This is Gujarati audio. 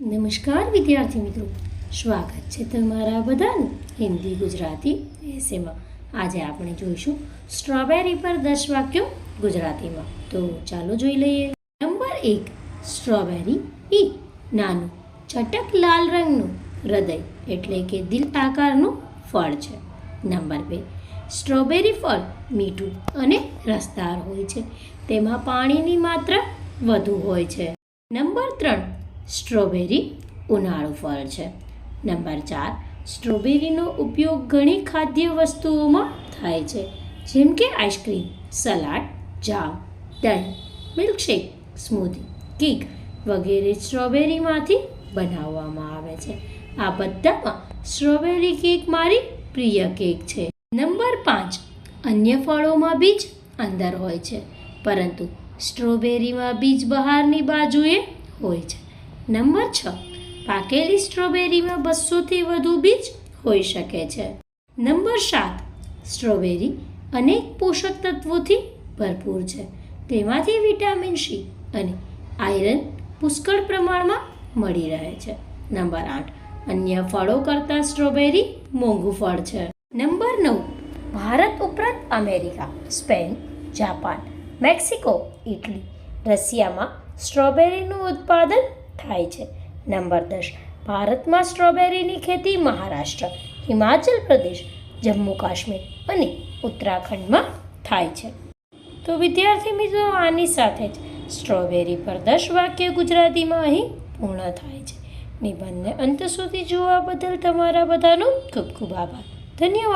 નમસ્કાર વિદ્યાર્થી મિત્રો. સ્વાગત છે તમારા બધાનું હિન્દી ગુજરાતી એસેમાં. આજે આપણે જોઈશું સ્ટ્રોબેરી પર દસ વાક્યો ગુજરાતીમાં. તો ચાલો જોઈ લઈએ. નંબર એક, સ્ટ્રોબેરી ઈ, નાનું, ચટક લાલ રંગનું, હૃદય, એટલે કે દિલ આકારનું ફળ છે. નંબર બે, સ્ટ્રોબેરી ફળ મીઠું અને રસદાર હોય છે. તેમાં પાણીની માત્રા વધુ હોય છે. નંબર ત્રણ સ્ટ્રોબેરી ઉનાળુ ફળ છે. નંબર ચાર, સ્ટ્રોબેરીનો ઉપયોગ ઘણી ખાદ્ય વસ્તુઓમાં થાય છે, જેમ કે આઈસ્ક્રીમ, સલાડ, જામ, દહીં, મિલ્કશેક, સ્મૂધી, કેક વગેરે સ્ટ્રોબેરીમાંથી બનાવવામાં આવે છે. આ બધામાં સ્ટ્રોબેરી કેક મારી પ્રિય કેક છે. નંબર પાંચ, અન્ય ફળોમાં બીજ અંદર હોય છે, પરંતુ સ્ટ્રોબેરીમાં બીજ બહારની બાજુએ હોય છે. નંબર છ, પાકેલી સ્ટ્રોબેરીમાં બસોથી વધુ બીજ હોઈ શકે છે. નંબર સાત, સ્ટ્રોબેરી અનેક પોષક તત્વોથી ભરપૂર છે. તેમાંથી વિટામિન સી અને આયરન પુષ્કળ પ્રમાણમાં મળી રહે છે. નંબર આઠ, અન્ય ફળો કરતાં સ્ટ્રોબેરી મોંઘું ફળ છે. નંબર નવ, ભારત ઉપરાંત America, Spain, Japan, Mexico, Italy, રશિયામાં સ્ટ્રોબેરીનું ઉત્પાદન થાય છે. નંબર દસ, ભારતમાં સ્ટ્રોબેરીની ખેતી મહારાષ્ટ્ર, હિમાચલ પ્રદેશ, જમ્મુ કાશ્મીર અને ઉત્તરાખંડમાં થાય છે. તો વિદ્યાર્થી મિત્રો, આની સાથે જ સ્ટ્રોબેરી પર દસ વાક્ય ગુજરાતીમાં અહીં પૂર્ણ થાય છે. નિબંધને અંત સુધી જોવા બદલ તમારા બધાનો ખૂબ ખૂબ આભાર. ધન્યવાદ.